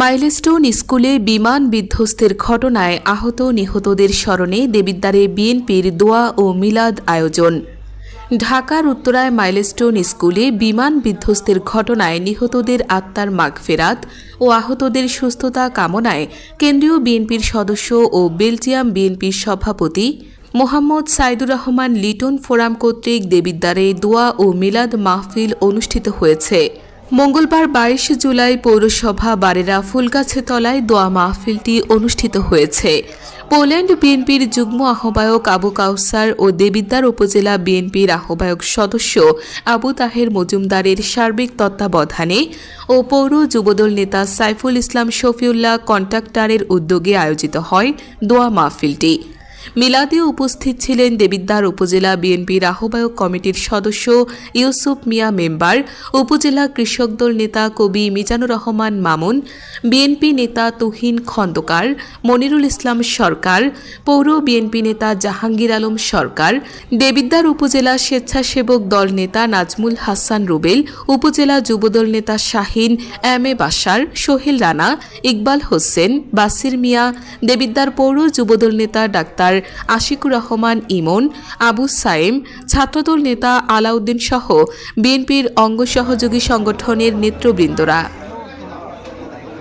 Milestone স্কুলে বিমান বিধ্বস্তের ঘটনায় আহত নিহতদের স্মরণে দেবিদ্বারে বিএনপির দোয়া ও মিলাদ আয়োজন। ঢাকার উত্তরায় মাইলস্টোন স্কুলে বিমান বিধ্বস্তের ঘটনায় নিহতদের আত্মার মাগফেরাত ও আহতদের সুস্থতা কামনায় কেন্দ্রীয় বিএনপির সদস্য ও বেলজিয়াম বিএনপির সভাপতি মোহাম্মদ সাইদুর রহমান লিটন ফোরাম কর্তৃক দেবিদ্বারে দোয়া ও মিলাদ মাহফিল অনুষ্ঠিত হয়েছে। মঙ্গলবার বাইশ জুলাই পৌরসভা বারেরা ফুলগাছে তলায় দোয়া মাহফিলটি অনুষ্ঠিত হয়েছে। পোল্যান্ড বিএনপির যুগ্ম আহ্বায়ক আবু কাউসার ও দেবিদ্বার উপজেলা বিএনপির আহ্বায়ক সদস্য আবু তাহের মজুমদারের সার্বিক তত্ত্বাবধানে ও পৌর যুবদল নেতা সাইফুল ইসলাম শফিউল্লাহ কন্ট্রাক্টরের উদ্যোগে আয়োজিত হয় দোয়া মাহফিলটি। মিলাদে উপস্থিত ছিলেন দেবিদ্বার উপজেলা বিএনপির আহ্বায়ক কমিটির সদস্য ইউসুফ মিয়া মেম্বার, উপজেলা কৃষক দল নেতা কবি মিজানুর রহমান মামুন, বিএনপি নেতা তুহিন খন্দকার, মনিরুল ইসলাম সরকার, পৌর বিএনপি নেতা জাহাঙ্গীর আলম সরকার, দেবিদ্বার উপজেলা স্বেচ্ছাসেবক দল নেতা নাজমুল হাসান রুবেল, উপজেলা যুবদল নেতা শাহিন এম এ বাসার সোহেল রানা, ইকবাল হোসেন, বাসির মিয়া, দেবিদ্বার পৌর যুবদল নেতা ডাক্তার আশিকুর রহমান ইমন আবু সাইম ছাত্রদল নেতা আলাউদ্দিন সহ বিএনপির অঙ্গ সহযোগী সংগঠনের নেতৃবৃন্দরা।